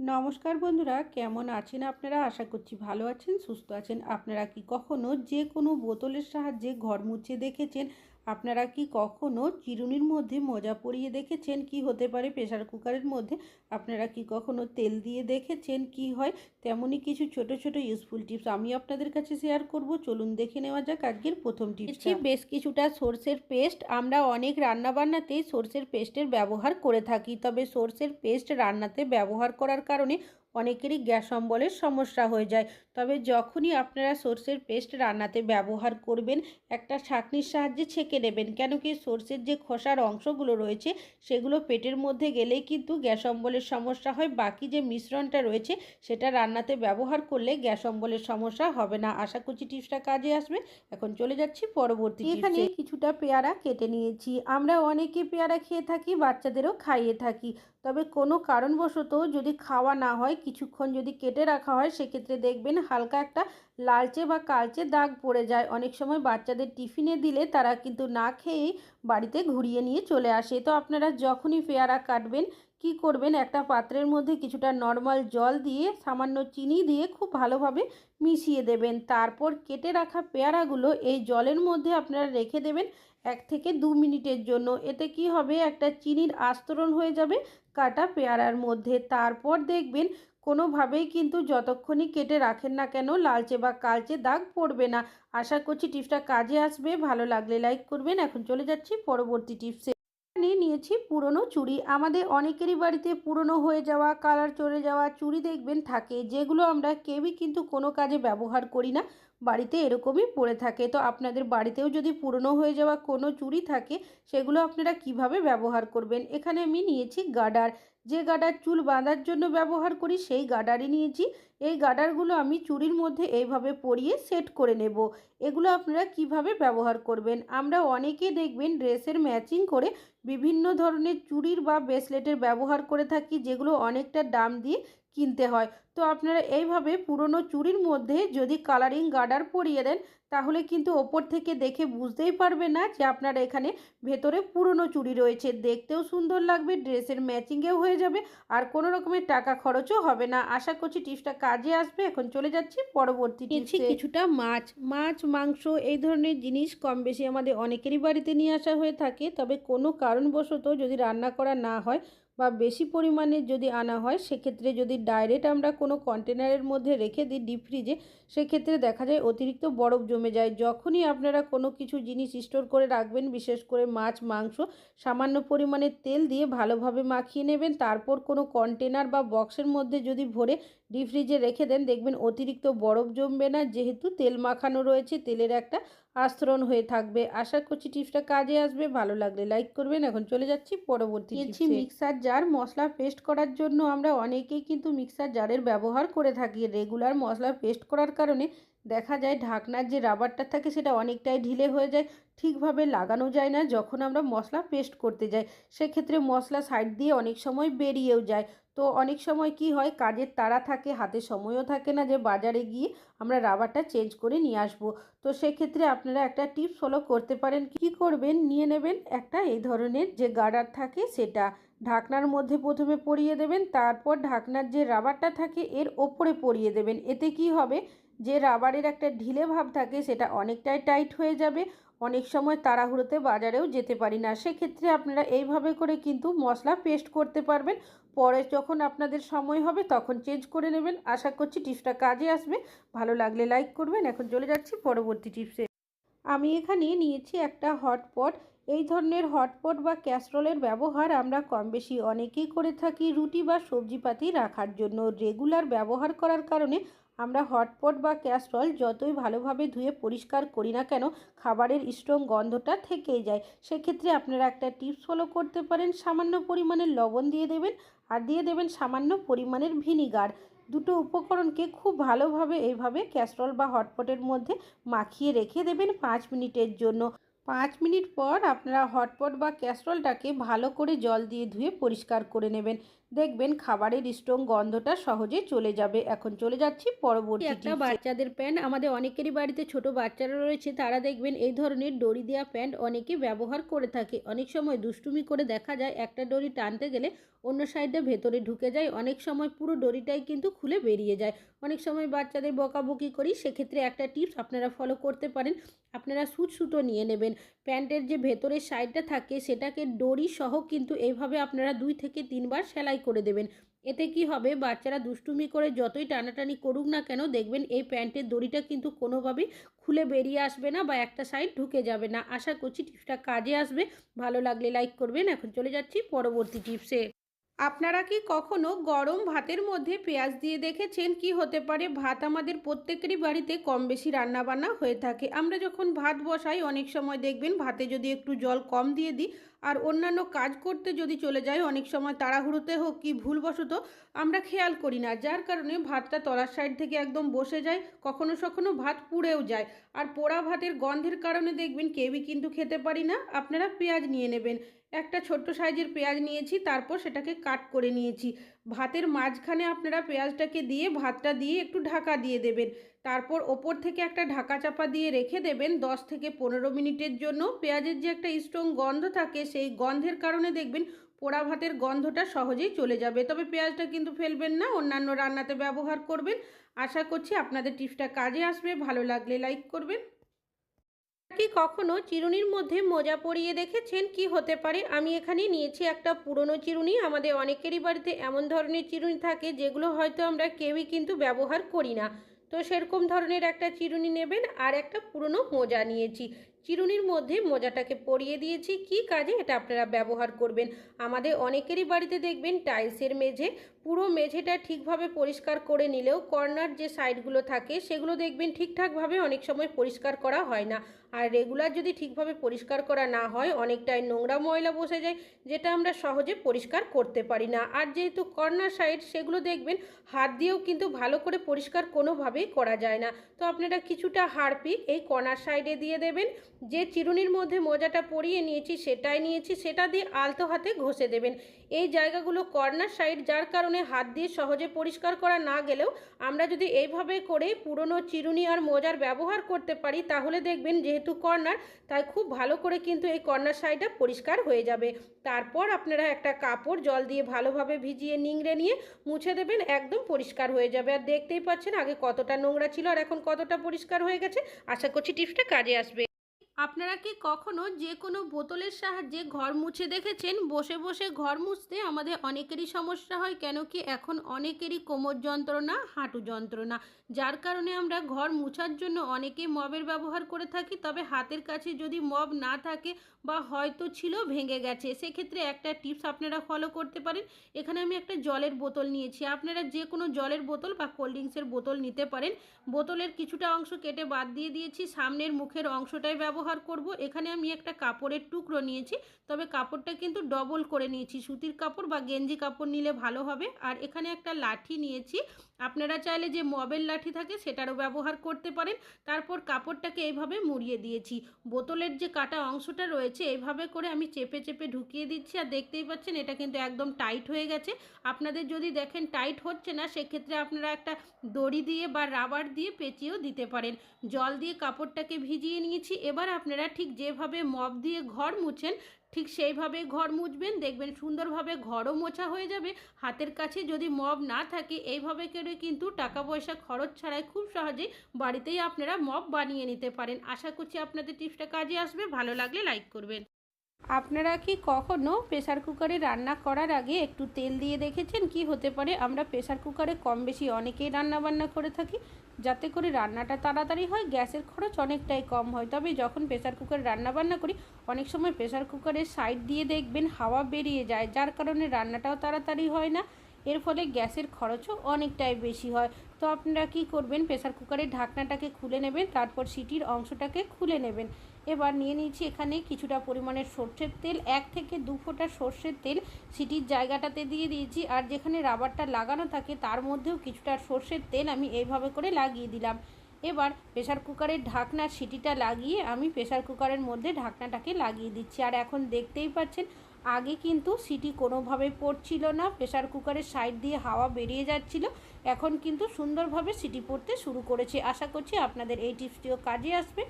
নমস্কার বন্ধুরা, কেমন আছেন আপনারা? আশা করছি ভালো আছেন, সুস্থ আছেন। আপনারা কি কখনো যে কোনো বোতলের সাহায্যে ঘর মুছে দেখেছেন? আপনারা কি কখনো চিরুনির মধ্যে মোজা পরিয়ে দেখেছেন? কি হতে পারে প্রেসার কুকারের মধ্যে? আপনারা কি কখনো তেল দিয়ে দেখেছেন? কি হয়? তেমনই কিছু ছোট ছোট ইউজফুল টিপস আমি আপনাদের কাছে শেয়ার করব। চলুন দেখে নেওয়া যাক আজকের প্রথম টিপস বেশ কিছুটা সর্ষের পেস্ট আমরা অনেক রান্নাবান্নাতেই সর্ষের পেস্টের ব্যবহার করে থাকি। তবে সর্ষের পেস্ট রান্নাতে ব্যবহার করার কারণে অনেকেরই গ্যাস অম্বলের সমস্যা হয়ে যায়। তবে যখনই আপনারা সর্ষের পেস্ট রান্নাতে ব্যবহার করবেন, একটা ছাঁকনির সাহায্যে ছেঁকে নেবেন। কেন কি সর্ষের যে খোসার অংশগুলো রয়েছে, সেগুলো পেটের মধ্যে গেলেই কিন্তু গ্যাস অম্বলের সমস্যা হয়। বাকি যে মিশ্রণটা রয়েছে, সেটা রান্নাতে ব্যবহার করলে গ্যাস অম্বলের সমস্যা হবে না। আশা করছি টিপসটা কাজে আসবে। এখন চলে যাচ্ছি পরবর্তী এখানে কিছুটা পেয়ারা কেটে নিয়েছি। আমরা অনেকে পেয়ারা খেয়ে থাকি, বাচ্চাদেরও খাইয়ে থাকি। তবে কোনো কারণবশত যদি খাওয়া না হয়, কিছুক্ষণ যদি কেটে রাখা হয়, সেক্ষেত্রে দেখবেন হালকা একটা লালচে বা কালচে দাগ পড়ে যায়। অনেক সময় বাচ্চাদের টিফিনে দিলে তারা কিন্তু না খেয়েই বাড়িতে ঘুরিয়ে নিয়ে চলে আসে। তো আপনারা যখনই পেয়ারা কাটবেন, কি করবেন? একটা পাত্রের মধ্যে কিছুটা নর্মাল জল দিয়ে, সামান্য চিনি দিয়ে খুব ভালোভাবে মিশিয়ে দেবেন। তারপর কেটে রাখা পেয়ারাগুলো এই জলের মধ্যে আপনারা রেখে দেবেন এক থেকে দু মিনিটের জন্য। এতে কি হবে? একটা চিনির আস্তরণ হয়ে যাবে। কাটা পেয়ারার মধ্যে। তারপর দেখবেন কোনোভাবেই কিন্তু যতক্ষণই কেটে রাখেন না কেন লালচে বা কালচে দাগ পড়বে না। আশা করছি টিপসটা কাজে আসবে। ভালো লাগলে লাইক করবেন। এখন চলে যাচ্ছি পরবর্তী টিপসে। নিয়ে নিয়েছি পুরনো চুড়ি। আমাদের অনেকেরই বাড়িতে পুরনো হয়ে যাওয়া, কালার চলে যাওয়া চুড়ি দেখবেন থাকে। যেগুলো আমরা কেউই কিন্তু কোনো কাজে ব্যবহার করি না। বাড়িতে এরকমই পড়ে থাকে। তো আপনাদের বাড়িতেও যদি পুরনো হয়ে যাওয়া কোনো চুড়ি থাকে, সেগুলো আপনারা কীভাবে ব্যবহার করবেন? এখানে আমি নিয়েছি গার্ডার যে গার্ডার চুল বাঁধার জন্য ব্যবহার করি, সেই গার্ডারই নিয়েছি। এই গার্ডারগুলো আমি চুরির মধ্যে এইভাবে পরিয়ে সেট করে নেব। এগুলো আপনারা কীভাবে ব্যবহার করবেন? আমরা অনেকে দেখবেন ড্রেসের ম্যাচিং করে বিভিন্ন ধরনের চুড়ির বা ব্রেসলেটের ব্যবহার করে থাকি, যেগুলো অনেকটা দাম দিয়ে কিনতে হয়। তো আপনারা এইভাবে পুরনো চুরির মধ্যে যদি কালারিং গার্ডার পরিয়ে দেন তাহলে কিন্তু ওপর থেকে দেখে বুঝতেই পারবে না যে আপনার এখানে ভেতরে পুরনো চুড়ি রয়েছে। দেখতেও সুন্দর লাগবে ড্রেসের ম্যাচিংয়েও হয়ে যাবে আর কোনো রকমের টাকা খরচও হবে না। আশা করছি টিপসটা কাজে আসবে। এখন চলে যাচ্ছি পরবর্তী টিপসে। কিছুটা মাছ মাছ মাংস এই ধরনের জিনিস কম বেশি আমাদের অনেকেরই বাড়িতে নিয়ে আসা হয়ে থাকে। তবে কোনো কারণবশত যদি রান্না করা না হয় বা বেশি পরিমাণে যদি আনা হয়, সেক্ষেত্রে যদি ডাইরেক্ট আমরা কোনো কন্টেনারের মধ্যে রেখে দিই ডিপ ফ্রিজে সেক্ষেত্রে দেখা যায় অতিরিক্ত বরফ জমে যায়। যখনই আপনারা কোনো কিছু জিনিস স্টোর করে রাখবেন, বিশেষ করে মাছ, মাংস, সামান্য পরিমাণে তেল দিয়ে ভালোভাবে মাখিয়ে নেবেন, তারপর কোনো কন্টেনার বা বক্সের মধ্যে যদি ভরে ডিপ ফ্রিজে রেখে দেন। দেখবেন অতিরিক্ত বরফ জমবে না যেহেতু তেল মাখানো রয়েছে তেলের একটা আস্তরণ হয়ে থাকবে। আশা করছি টিপসটা কাজে আসবে। ভালো লাগলে লাইক করবেন। এখন চলে যাচ্ছি পরবর্তী মিক্সার জার মশলা পেস্ট করার জন্য আমরা অনেকেই কিন্তু মিক্সার জারের ব্যবহার করে থাকি। রেগুলার মশলা পেস্ট করার কারণে দেখা যায় ঢাকনার যে রাবারটা থাকে সেটা অনেকটাই ঢিলে হয়ে যায়, ঠিকভাবে লাগানো যায় না যখন আমরা মশলা পেস্ট করতে যাই। সেক্ষেত্রে মশলা সাইড দিয়ে অনেক সময় বেরিয়েও যায়। তো অনেক সময় কি হয়, কাজের তাড়া থাকে, হাতে সময়ও থাকে না যে বাজারে গিয়ে আমরা রাবারটা চেঞ্জ করে নিয়ে আসব। তো সেক্ষেত্রে আপনারা একটা টিপস ফলো করতে পারেন কি করবেন, নিয়ে নেবেন একটা এই ধরনের যে গার্ডার থাকে সেটা। ঢাকনার মধ্যে প্রথমে পরিয়ে দেবেন, তারপর ঢাকনার যে রাবারটা থাকে এর ওপরে পরিয়ে দেবেন। এতে কি হবে যে রাবারের একটা ঢিলে ভাব থাকে সেটা অনেকটাই টাইট হয়ে যাবে। অনেক সময় তাড়াহুড়োতে বাজারেও যেতে পারি না। সেক্ষেত্রে আপনারা এইভাবে করে কিন্তু মশলা পেস্ট করতে পারবেন। পরে যখন আপনাদের সময় হবে তখন চেঞ্জ করে নেবেন। আশা করছি টিপসটা কাজে আসবে। ভালো লাগলে লাইক করবেন। এখন চলে যাচ্ছি পরবর্তী টিপসে। আমি এখানে নিয়েছি একটা হটপট এই ধরনের হটপট বা ক্যাসরোলের ব্যবহার আমরা কম বেশি অনেকেই করে থাকি রুটি বা সবজিপাতি রাখার জন্য। রেগুলার ব্যবহার করার কারণে আমরা হটপট বা ক্যাসরল যতই ভালোভাবে ধুয়ে পরিষ্কার করি না কেন, খাবারের স্ট্রং গন্ধটা থেকেই যায়। সেক্ষেত্রে আপনারা একটা টিপস ফলো করতে পারেন, সামান্য পরিমাণের লবণ দিয়ে দেবেন আর দিয়ে দেবেন সামান্য পরিমাণের ভিনিগার। দুটো উপকরণকে খুব ভালোভাবে এইভাবে ক্যাসরল বা হটপটের মধ্যে মাখিয়ে রেখে দেবেন পাঁচ মিনিটের জন্য। পাঁচ মিনিট পর আপনারা হটপট বা ক্যাসরলটাকে ভালো করে জল দিয়ে ধুয়ে পরিষ্কার করে নেবেন। দেখবেন খাবারের স্ট্রং গন্ধটা সহজে চলে যাবে। এখন চলে যাচ্ছি পরবর্তী একটা বাচ্চাদের প্যান্ট আমাদের অনেকেরই বাড়িতে ছোট বাচ্চারা রয়েছে তারা দেখবেন এই ধরনের দড়ি দেওয়া প্যান্ট অনেকে ব্যবহার করে থাকে। অনেক সময় দুষ্টুমি করে দেখা যায় একটা দড়ি টানতে গেলে অন্য সাইডে ভেতরে ঢুকে যায় অনেক সময় পুরো দড়িটাই কিন্তু খুলে বেরিয়ে যায়। অনেক সময় বাচ্চাদের বকাবকি করি সেক্ষেত্রে একটা টিপস আপনারা ফলো করতে পারেন। আপনারা সুচ সুতো নিয়ে নেবেন। প্যান্টের যে ভেতরের সাইডটা থাকে সেটাকে দড়ি সহ কিন্তু এইভাবে আপনারা দুই থেকে তিনবার সেলাই করে দেবেন। এতে কি হবে? বাচ্চারা দুষ্টুমি করে যতই টানাটানি করুক না কেন দেখবেন এই প্যান্টের দড়িটা কিন্তু কোনোভাবেই খুলে বেরিয়ে আসবে না বা একটা সাইড ঢুকে যাবে না। আশা করছি টিপসটা কাজে আসবে। ভালো লাগলে লাইক করবেন। এখন চলে যাচ্ছি পরবর্তী টিপসে। আপনারা কি কখনো গরম ভাতের মধ্যে পেঁয়াজ দিয়ে দেখেছেন? কি হতে পারে? ভাত আমাদের প্রত্যেকেরই বাড়িতে কম বেশি রান্নাবান্না হয়ে থাকে। আমরা যখন ভাত বসাই, অনেক সময় দেখবেন ভাতে যদি একটু জল কম দিয়ে দিই আর অন্যান্য কাজ করতে যদি চলে যায় অনেক সময় তাড়াহুড়োতে হোক কি ভুলবশত, আমরা খেয়াল করি না। যার কারণে ভাতটা তলার সাইড থেকে একদম বসে যায়, কখনো সখনো ভাত পুড়েও যায়। আর পোড়া ভাতের গন্ধের কারণে দেখবেন কেউই কিন্তু খেতে পারি না। আপনারা পেঁয়াজ নিয়ে নেবেন। একটা ছোট্ট সাইজের পেঁয়াজ নিয়েছি, তারপর সেটাকে কাট করে নিয়েছি। ভাতের মাঝখানে আপনারা পেঁয়াজটাকে দিয়ে, ভাতটা দিয়ে একটু ঢাকা দিয়ে দেবেন। তারপর ওপর থেকে একটা ঢাকা চাপা দিয়ে রেখে দেবেন দশ থেকে পনেরো মিনিটের জন্য। পেঁয়াজের যে একটা স্ট্রং গন্ধ থাকে, সেই গন্ধের কারণে দেখবেন পোড়া ভাতের গন্ধটা সহজেই চলে যাবে। তবে পেঁয়াজটা কিন্তু ফেলবেন না, অন্যান্য রান্নাতে ব্যবহার করবেন। আশা করছি আপনাদের টিপসটা কাজে আসবে। ভালো লাগলে লাইক করবেন। কি কখনো চিরুনির মধ্যে মোজা পরিয়ে দেখেছেন? কি হতে পারে? আমি এখানে নিয়েছি একটা পুরনো চিরুনি। আমাদের অনেকেরই বাড়িতে এমন ধরনের চিরুনি থাকে যেগুলো হয়তো আমরা কেউই কিন্তু ব্যবহার করি না। তো সেরকম ধরনের একটা চিরুনি নেবেন আর একটা পুরনো মোজা নিয়েছি। চিরুনির মধ্যে মোজাটাকে পরিয়ে দিয়েছি। কি কাজে এটা আপনারা ব্যবহার করবেন? আমাদের অনেকেরই বাড়িতে দেখবেন টাইলসের মেঝে, পুরো মেঝেটা ঠিকভাবে পরিষ্কার করে নিলেও কর্নার যে সাইডগুলো থাকে, সেগুলো দেখবেন ঠিকঠাকভাবে অনেক সময় পরিষ্কার করা হয় না। আর রেগুলার যদি ঠিকভাবে পরিষ্কার করা না হয়, অনেকটাই নোংরা ময়লা বসে যায়, যেটা আমরা সহজে পরিষ্কার করতে পারি না। আর যেহেতু কর্নার সাইড, সেগুলো দেখবেন হাত দিয়েও কিন্তু ভালো করে পরিষ্কার কোনোভাবেই করা যায় না। তো আপনারা কিছুটা হারপিক এই কর্নার সাইডে দিয়ে দেবেন। যে চিরুনির মধ্যে মোজাটা পরিয়ে নিয়েছি, সেটাই নিয়েছি, সেটা দিয়ে আলতো হাতে ঘষে দেবেন। এই জায়গাগুলো কর্নার সাইড, যার কারণে হাত দিয়ে সহজে পরিষ্কার করা না গেলেও আমরা যদি এইভাবে করে পুরনো চিরুনি আর মোজার ব্যবহার করতে পারি, তাহলে দেখবেন যেহেতু কর্নার, তাই খুব ভালো করে কিন্তু এই কর্নার সাইডটা পরিষ্কার হয়ে যাবে। তারপর আপনারা একটা কাপড় জল দিয়ে ভালোভাবে ভিজিয়ে নিংড়ে নিয়ে মুছে দেবেন, একদম পরিষ্কার হয়ে যাবে। আর দেখতেই পাচ্ছেন আগে কতটা নোংরা ছিল আর এখন কতটা পরিষ্কার হয়ে গেছে। আশা করছি টিপসটা কাজে আসবে। আপনারা কি কখনো যে কোনো বোতলের সাহায্যে ঘর মুছে দেখেছেন? বসে বসে ঘর মুছতে আমাদের অনেকেরই সমস্যা হয়, কেন কি এখন অনেকেরই কোমর যন্ত্রণা, হাঁটু যন্ত্রণা। যার কারণে আমরা ঘর মুছার জন্য অনেকে মবের ব্যবহার করে থাকি, তবে হাতের কাছে যদি মব না থাকে বা হয়তো ছিল, ভেঙে গেছে। সেক্ষেত্রে একটা টিপস আপনারা ফলো করতে পারেন। এখানে আমি একটা জলের বোতল নিয়েছি। আপনারা যে কোনো জলের বোতল বা কোল্ড ড্রিঙ্কসের বোতল নিতে পারেন। বোতলের কিছুটা অংশ কেটে বাদ দিয়ে দিয়েছি। সামনের মুখের অংশটাই ব্যবহার করব। এখানে আমি একটা কাপড়ের টুকরো নিয়েছি, তবে কাপড়টা কিন্তু ডবল করে নিয়েছি। সুতির কাপড় বা গেঞ্জি কাপড় নিলে ভালো হবে। আর এখানে একটা লাঠি নিয়েছি। আপনারা চাইলে যে মবের লাঠি থাকে সেটারও ব্যবহার করতে পারেন। তারপর কাপড়টাকে এইভাবে মুড়িয়ে দিয়েছি। বোতলের যে কাটা অংশটা রয়েছে, এইভাবে করে আমি চেপে চেপে ঢুকিয়ে দিচ্ছি আর দেখতেই পাচ্ছেন এটা কিন্তু একদম টাইট হয়ে গেছে। আপনাদের যদি দেখেন টাইট হচ্ছে না, সেক্ষেত্রে আপনারা একটা দড়ি দিয়ে বা রাবার দিয়ে পেঁচিয়েও দিতে পারেন। জল দিয়ে কাপড়টাকে ভিজিয়ে নিয়েছি। এবার আপনারা ঠিক যেভাবে মব দিয়ে ঘর মুছেন ঠিক সেইভাবে ঘর মুছবেন, দেখবেন সুন্দরভাবে ঘরও মোছা হয়ে যাবে। হাতের কাছে যদি মব না থাকে, এইভাবে করে কিন্তু টাকা পয়সা খরচ ছাড়াই খুব সহজেই বাড়িতেই আপনারা মব বানিয়ে নিতে পারেন। আশা করছি আপনাদের টিপসটা কাজে আসবে। ভালো লাগলে লাইক করবেন। আপনারা কি কখনো প্রেসার কুকারে রান্না করার আগে একটু তেল দিয়ে দেখেছেন? কি হতে পারে? আমরা প্রেসার কুকারে কম বেশি অনেকেই রান্না বান্না করে থাকি। যাতে করে রান্নাটা তাড়াতাড়ি হয়, গ্যাসের খরচ অনেকটাই কম হয়। তবে যখন প্রেসার কুকারে রান্না বান্না করি, অনেক সময় প্রেসার কুকারের সাইড দিয়ে দেখবেন হাওয়া বেরিয়ে যায়, যার কারণে রান্নাটাও তাড়াতাড়ি হয় না। এর ফলে গ্যাসের খরচও অনেকটাই বেশি হয়। তো আপনারা কি করবেন? প্রেসার কুকারের ঢাকনাটাকে খুলে নেবেন, তারপর সিটির অংশটাকে খুলে নেবেন। এবার নিয়ে নিয়েছি এখানে কিছুটা পরিমাণের সর্ষের তেল। এক থেকে দু ফোঁটা সর্ষের তেল সিটির জায়গাটাতে দিয়ে দিয়েছি। আর যেখানে রাবারটা লাগানো থাকে, তার মধ্যেও কিছুটা সর্ষের তেল আমি এইভাবে করে লাগিয়ে দিলাম। এবার প্রেসার কুকারের ঢাকনার সিটিটা লাগিয়ে আমি প্রেসার কুকারের মধ্যে ঢাকনাটাকে লাগিয়ে দিচ্ছি। আর এখন দেখতেই পাচ্ছেন, আগে কিন্তু সিটি কোনোভাবে পড়ছিল না, প্রেসার কুকারের সাইড দিয়ে হাওয়া বেরিয়ে যাচ্ছিল। এখন কিন্তু সুন্দরভাবে সিটি পড়তে শুরু করেছে। আশা করছি আপনাদের এই টিপসটিও কাজে আসবে।